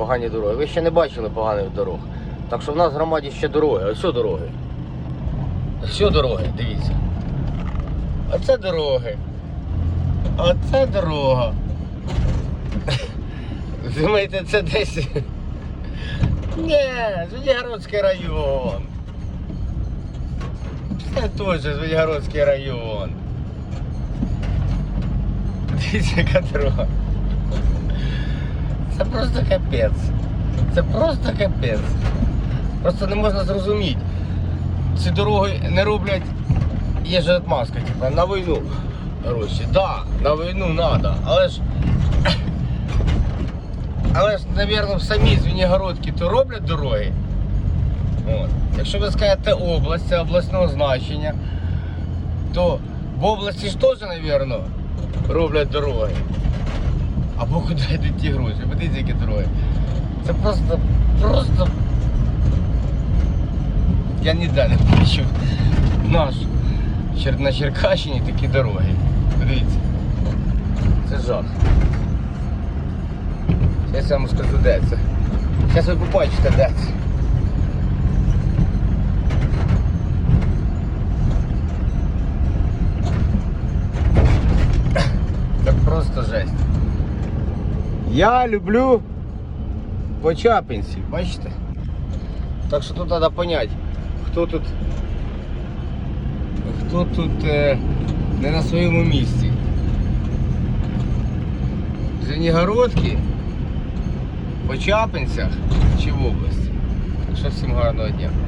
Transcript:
погані дороги. Ви ще не бачили поганих дорог. Так що в нас в громаді ще дороги. Ось дороги. Ось дороги, дивіться. Оце дороги. Оце дорога. Думаєте, це десь. Ні, Звенигородський район. Це теж Звенигородський район. Дивіться, яка дорога. Це просто капець. Це просто капець. Просто не можна зрозуміти. Ці дороги не роблять. Є же отмазка, типа, на війну. Гроші. Да, на війну треба. Але ж. Але ж, мабуть, в самій Звенигородці то роблять дороги. От. Якщо ви скажете область, це обласного значення, то в області ж теж, мабуть, роблять дороги. Або куди йдуть ті гроші? Подивіться, які дороги. Це просто, просто. Я ніде не бачив наш на Черкащині такі дороги. Подивіться. Це жах. Зараз я вам скажу, де це. Зараз ви побачите, де це. Це просто жесть. Я люблю Почапинці, бачите? Так що тут треба зрозуміти, хто тут хто тут е, не на своєму місці. В Звенигородці, Почапинцях чи в області. Так що всім гарного дня.